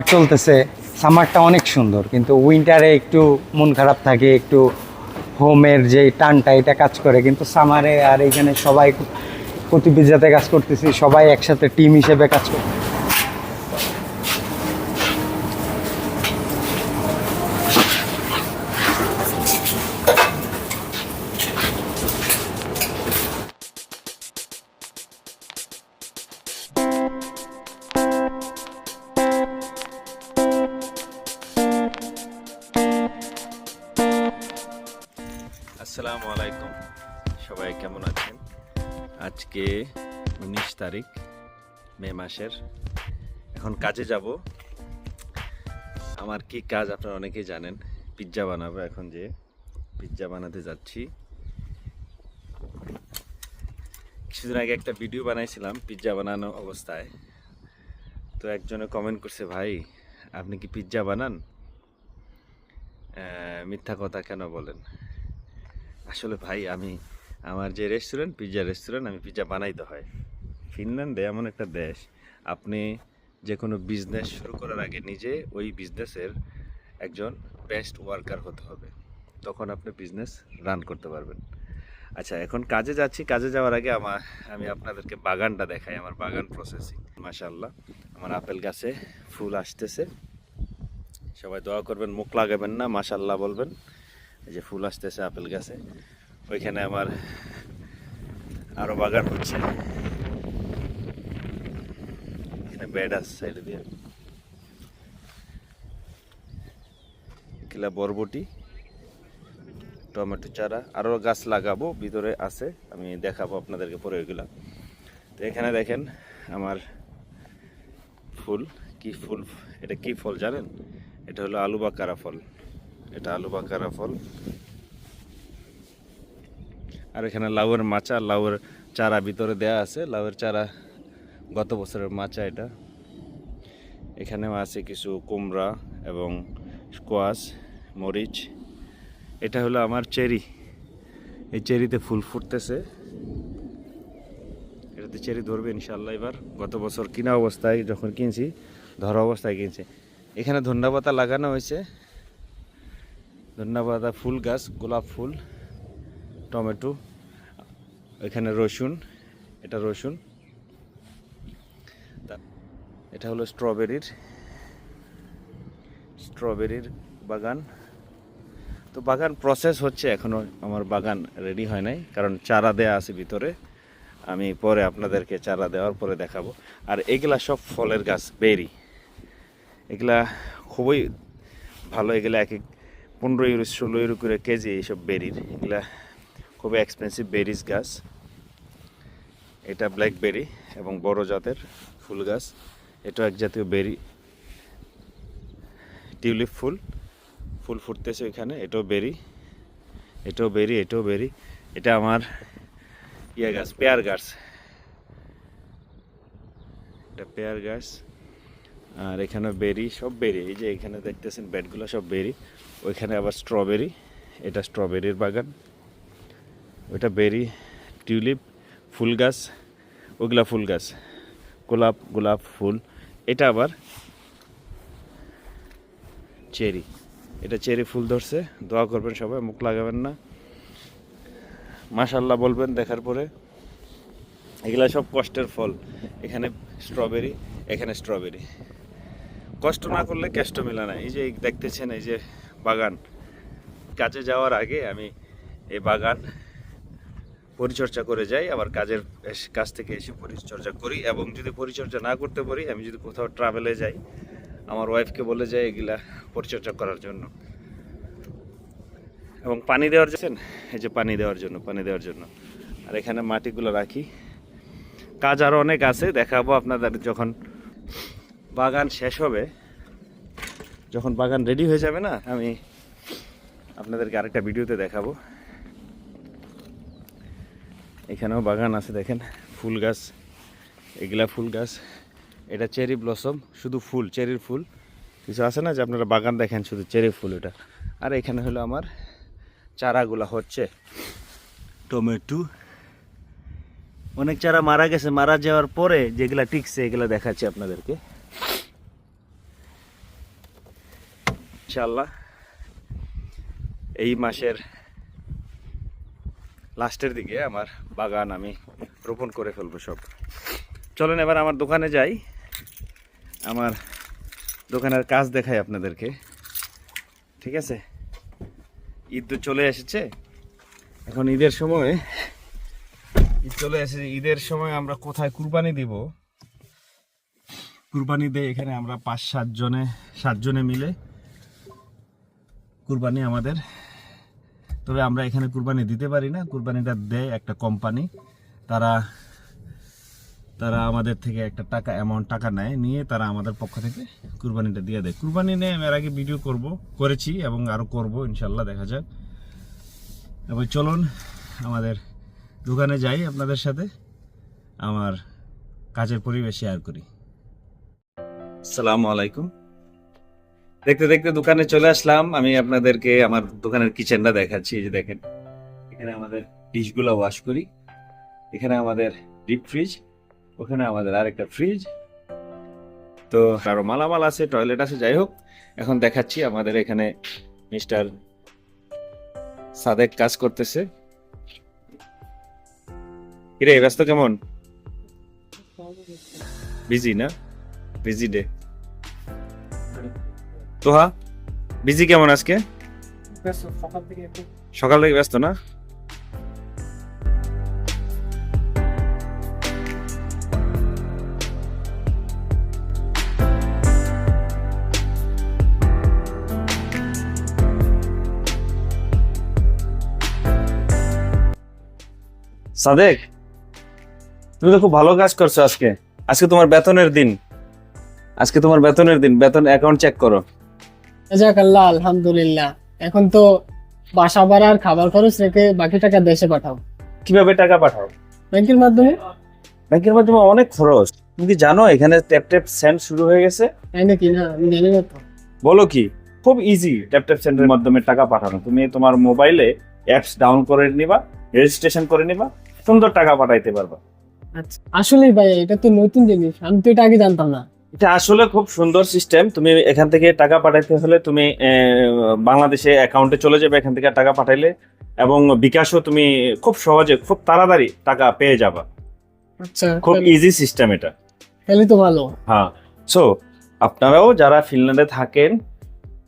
চলতেছে সামারটা অনেক সুন্দর, কিন্তু উইন্টারে একটু মন খারাপ থাকে, একটু হোমের যে টানটা, এটা কাজ করে, কিন্তু সামারে আর এইখানে সবাই প্রতিবিজাতে কাজ করতেছি, সবাই একসাথে টিম হিসেবে কাজ করতে আসসালামু আলাইকুম। সবাই কেমন আছেন? আজকে উনিশ তারিখ, মে মাসের। এখন কাজে যাব। আমার কি কাজ আপনারা অনেকেই জানেন পিৎজা বানাবো এখন যে। পিৎজা বানাতে যাচ্ছি। কিছুদিন আগে একটা ভিডিও বানাইছিলাম পিৎজা বানানো অবস্থায়। তো একজনে কমেন্ট করছে, ভাই, আপনি কি পিৎজা বানান? মিথ্যা কথা কেন বলেন? আসলে ভাই, আমি আমার যে রেস্টুরেন্ট পিৎজা রেস্টুরেন্ট আমি পিৎজা বানাইতে হয়। ফিনল্যান্ডে এমন একটা দেশ, আপনি যে কোনো বিজনেস শুরু করার আগে নিজে ওই বিজনেসের একজন বেস্ট ওয়ার্কার হতে হবে। তখন আপনি বিজনেস রান করতে পারবেন। আচ্ছা এখন কাজে যাচ্ছি। কাজে যাওয়ার আগে আমার আমি আপনাদেরকে বাগানটা দেখাই, আমার বাগান প্রসেসিং মাশাল্লাহ আমার আপেল গাছে ফুল আসতেছে। সবাই দোয়া করবেন, মুখ লাগাবেন না মাশাল্লাহ বলবেন। এই যে ফুল আসতেছে আপেল গাছে, ওইখানে আমার আরও বাগান হচ্ছে। এখানে বেড আছে সাইডে দিয়ে। কিলা বরবটি, টমেটো চারা আরও গাছ লাগাবো, ভিতরে আছে, আমি দেখাবো আপনাদেরকে পরে ওইগুলা তো এখানে দেখেন আমার ফুল, কি ফুল, এটা কি ফল জানেন? এটা হলো আলু বা কারা ফল। এটা আলু বাকারা ফল। আর এখানে লাউয়ের মাচা, লাউয়ের চারা ভিতরে দেয়া আছে। লাউয়ের চারা গত বছরের মাচা এটা। এখানেও আছে কিছু কুমড়া এবং স্কোয়াশ, মরিচ। এটা হলো আমার চেরি। এই চেরিতে ফুল ফুটতেছে। এটাতে চেরি ধরবে ইনশাল্লাহ এবার। গত বছর কিনা অবস্থায় যখন কিনছি, ধরা অবস্থায় কিনছি। এখানে ধন্যপাতা লাগানো হয়েছে। ধন্যপাতা ফুল গাছ, গোলাপ ফুল, টমেটো, এখানে রসুন, এটা রসুন। এটা হলো স্ট্রবেরির স্ট্রবেরির বাগান। তো বাগান প্রসেস হচ্ছে এখনও আমার বাগান রেডি হয় নাই, কারণ চারা দেয়া আছে ভিতরে। আমি পরে আপনাদেরকে চারা দেওয়ার পরে দেখাবো। আর এগুলা সব ফলের গাছ, বেরি। এগুলা খুবই ভালো, এগুলা এক এক পনেরো ইউরো ষোলো ইউরো করে কেজি এইসব বেরির এগুলা খুবই এক্সপেন্সিভ বেরিজ গাছ। এটা ব্ল্যাকবেরি এবং বড় জাতের ফুল গাছ। এটা এক জাতীয় বেরি টিউলিপ ফুল ফুল ফুটতেছে এখানে, এটাও বেরি এটাও বেরি এটাও বেরি এটা আমার ইয়ে গাছ, পেয়ার গাছ। এটা পেয়ার গাছ। আর এখানে বেরি, সব বেরি। এই যে এখানে দেখতেছেন বেডগুলো সব বেরি। ওইখানে আবার স্ট্রবেরি। এটা স্ট্রবেরির বাগান। ওইটা বেরি, টিউলিপ, ফুল গাছ। ওগুলা ফুল গাছ। গোলাপ গোলাপ ফুল। এটা আবার চেরি। এটা চেরি ফুল ধরছে। দোয়া করবেন সবাই, মুখ লাগাবেন না। মাশাল্লাহ বলবেন দেখার পরে। এগুলা সব কষ্টের ফল। এখানে স্ট্রবেরি এখানে স্ট্রবেরি। কষ্ট না করলে কেষ্ট মেলা না। এই যে দেখতেছেন, এই যে বাগান। কাজে যাওয়ার আগে আমি এই বাগান পরিচর্যা করে যাই, আবার কাজের কাজ থেকে এসে পরিচর্যা করি এবং যদি পরিচর্যা না করতে পারি, আমি যদি কোথাও ট্রাভেলে যাই, আমার ওয়াইফকে বলে যাই এগুলা পরিচর্যা করার জন্য। এবং পানি দেওয়ার জন্য, এই যে পানি দেওয়ার জন্য, পানি দেওয়ার জন্য। আর এখানে মাটিগুলো রাখি। কাজ আরও অনেক আছে, দেখাবো আপনাদের যখন বাগান শেষ হবে। যখন বাগান রেডি হয়ে যাবে না, আমি আপনাদেরকে আরেকটা ভিডিওতে দেখাবো। এখানেও বাগান আছে, দেখেন, ফুল গাছ, এগুলা ফুল গাছ। এটা চেরি ব্লসম শুধু ফুল, চেরির ফুল। কিছু আছে না যে আপনারা বাগান দেখেন, শুধু চেরি ফুল এটা। আর এখানে হলো আমার চারাগুলা হচ্ছে টমেটো। অনেক চারা মারা গেছে, মারা যাওয়ার পরে যেগুলা টিকছে, এগুলা দেখাচ্ছি আপনাদেরকে। ইনশাল্লাহ এই মাসের লাস্টের দিকে আমার বাগান আমি রোপণ করে ফেলব সব। চলেন এবার আমার দোকানে যাই। আমার দোকানের কাজ দেখাই আপনাদেরকে। ঠিক আছে? ঈদ তো চলে এসেছে। এখন ঈদের সময়। ঈদ চলে এসেছে। ঈদের সময় আমরা কোথায় কুরবানি দিব? কুরবানি দেয় এখানে আমরা পাঁচ সাতজনে সাতজনে মিলে কুরবানি আমাদের। তবে আমরা এখানে কুরবানি দিতে পারি না। কুরবানিটা দেয় একটা কোম্পানি তারা তারা আমাদের থেকে একটা টাকা অ্যামাউন্ট টাকা নেয়, নিয়ে তারা আমাদের পক্ষ থেকে কুরবানিটা দিয়ে দেয়। কুরবানি নিয়ে আমি এর আগে ভিডিও করব, করেছি এবং আরও করব ইনশাল্লাহ দেখা যাক। এবার চলুন, আমাদের দোকানে যাই আপনাদের সাথে। আমার কাজের পরিবেশ শেয়ার করি। আসসালামু আলাইকুম। দেখতে দেখতে দোকানে চলে আসলাম। আমি আপনাদেরকে আমার দোকানের কিচেনটা দেখাচ্ছি, এই যে দেখেন। এখানে আমাদের ডিশগুলো ওয়াশ করি। এখানে আমাদের ডিপ ফ্রিজ ওখানে আমাদের আরেকটা ফ্রিজ তো আরও মালামাল আছে টয়লেট আছে, যাই হোক। এখন দেখাচ্ছি আমাদের এখানে মিস্টার সাদেক কাজ করতেছে। কিরে, ব্যস্ত কেমন? বিজি না? বিজি ডে তোহা বিজি কেমন আজকে? সকাল থেকে ব্যস্ত না? সাদেক তুমি তো খুব ভালো কাজ করছ আজকে। আজকে তোমার বেতনের দিন। আজকে তোমার বেতনের দিন বেতন অ্যাকাউন্ট চেক করো। জাজাকাল্লাহ আলহামদুলিল্লাহ। এখন তো বাসা ভাড়ার খাবার খরচ রেখে বাকি টাকা দেশে পাঠাও। কীভাবে টাকা পাঠাও? ব্যাংকের মাধ্যমে? ব্যাংকের মাধ্যমে অনেক খরচ। তুমি কি জানো এখানে ট্যাপ ট্যাপ সেন্ড শুরু হয়ে গেছে? তাই নাকি? না আমি জানি না তো। বলো কি খুব ইজি ট্যাপ ট্যাপ সেন্ডের মাধ্যমে টাকা পাঠানো। তুমি তোমার মোবাইলে অ্যাপস ডাউন করে নিবা রেজিস্ট্রেশন করে নিবা সুন্দর টাকা পাঠাইতে পারবা। আচ্ছা আসলেই ভাই এটা তো নতুন জিনিস। আমি তো এটা আগে জানতাম না। এটা আসলে খুব সুন্দর সিস্টেম তুমি এখান থেকে টাকা পাঠাইতে হলে তুমি বাংলাদেশে অ্যাকাউন্টে চলে যাবে এখান থেকে টাকা পাঠাইলে এবং বিকাশও তুমি খুব সহজে খুব তাড়াতাড়ি টাকা পেয়ে যাবা। আচ্ছা খুব ইজি সিস্টেম এটা। তাহলে তো ভালো। হ্যাঁ সো আপনারাও যারা ফিনল্যান্ডে থাকেন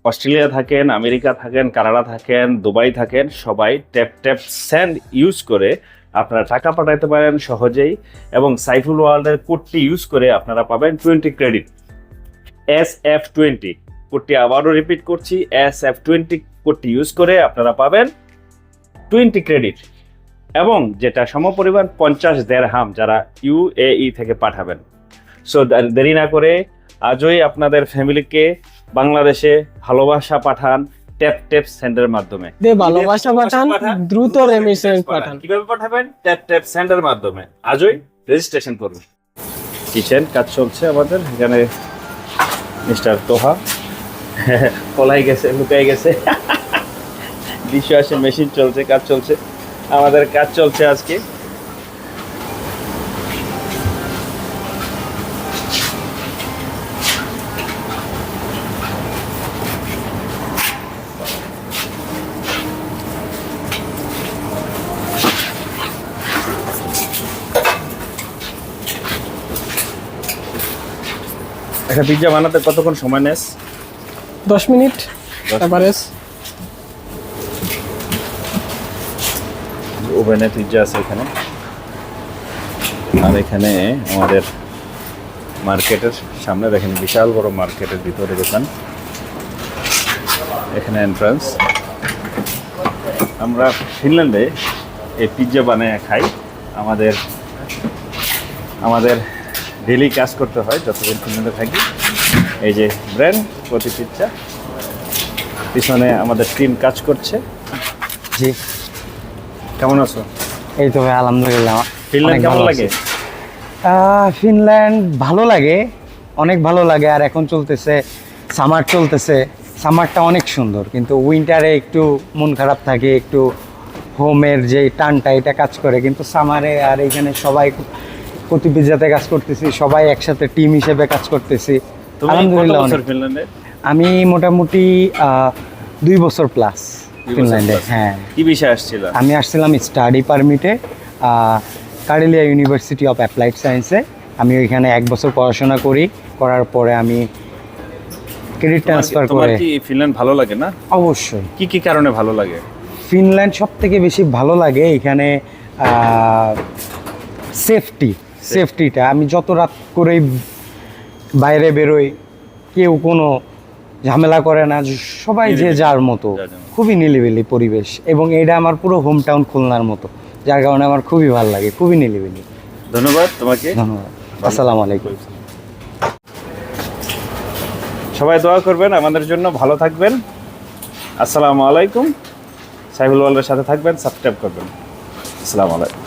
অস্ট্রেলিয়া থাকেন আমেরিকা থাকেন কানাডা থাকেন দুবাই থাকেন সবাই ট্যাপ ট্যাপ স্যান্ড ইউজ করে আপনারা টাকা পাঠাতে পারেন সহজেই এবং সাইফুল ওয়ার্ল্ডের কোডটি ইউজ করে আপনারা পাবেন twenty credit S F twenty কোডটি আবারও রিপিট করছি এস এফ টোয়েন্টি কোডটি ইউজ করে আপনারা পাবেন টোয়েন্টি ক্রেডিট এবং যেটা সমপরিমাণ পঞ্চাশ দেড় হাম যারা ইউএই থেকে পাঠাবেন। সো দেরি না করে আজই আপনাদের ফ্যামিলিকে বাংলাদেশে ভালোবাসা পাঠান ট্যাপ ট্যাপ সেন্ডের মাধ্যমে। দে ভালোবাসা পাঠান দ্রুত রেমিটেন্স পাঠান। কীভাবে পাঠাবেন? ট্যাপ ট্যাপ সেন্ডের মাধ্যমে। আজই রেজিস্ট্রেশন করুন। কিচেন কাজ চলছে আমাদের। এখানে মিস্টার তোহা। পলাই গেছে লুকাই গেছে। ডিশ মেশিন চলছে কাজ চলছে। আমাদের কাজ চলছে আজকে। একটা পিৎজা বানাতে কতক্ষণ সময় নেস? দশ মিনিট এভারেজ ওভেনে পিৎজা আছে এখানে। আর এখানে আমাদের মার্কেটের সামনে দেখেন বিশাল বড় মার্কেটের ভিতরে দোকান। এখানে এন্ট্রান্স আমরা ফিনল্যান্ডে এই পিৎজা বানিয়ে খাই। আমাদের আমাদের ডেলি কাজ করতে হয় যতদিন ফিনল্যান্ডে থাকি। এই যে ব্র্যান্ড প্রতি পিৎজা পিছনে আমাদের টিম কাজ করছে। জি। কেমন আছো? এই তো ভাই আলহামদুলিল্লাহ। ফিনল্যান্ড কেমন লাগে? ফিনল্যান্ড ভালো লাগে অনেক ভালো লাগে। আর এখন চলতেছে সামার চলতেছে। সামারটা অনেক সুন্দর কিন্তু উইন্টারে একটু মন খারাপ থাকে একটু হোমের যে টানটা এটা কাজ করে। কিন্তু সামারে আর এখানে সবাই প্রতিপিজাতে কাজ করতেছি সবাই একসাথে টিম হিসেবে কাজ করতেছি। আলহামদুলিল্লাহ আমি মোটামুটি দুই বছর প্লাস ফিনল্যান্ডে হ্যাঁ। কি বিষয় আসছিল? আমি আসছিলাম স্টাডি পারমিটে কারেলিয়া ইউনিভার্সিটি অফ অ্যাপ্লাইড সায়েন্সে আমি ওইখানে এক বছর পড়াশোনা করি করার পরে আমি ক্রেডিট ট্রান্সফার করে কি ফিনল্যান্ড ভালো লাগে না? অবশ্যই। কি কি কারণে ভালো লাগে? ফিনল্যান্ড সব থেকে বেশি ভালো লাগে এখানে সেফটি সেফটিটা আমি যত রাত করেই বাইরে বেরোই কেউ কোনো ঝামেলা করে না সবাই যে যার মতো। খুবই নিলিবিলি পরিবেশ। এবং এটা আমার পুরো হোম টাউন খুলনার মতো। যার কারণে আমার খুবই ভালো লাগে খুবই নিলিবিলি। ধন্যবাদ তোমাকে। ধন্যবাদ। আসসালামু আলাইকুম। সবাই দোয়া করবেন আমাদের জন্য ভালো থাকবেন। আসসালামু আলাইকুম। সাইফুল ওয়ালের সাথে থাকবেন সাবস্ক্রাইব করবেন। আসসালামু আলাইকুম।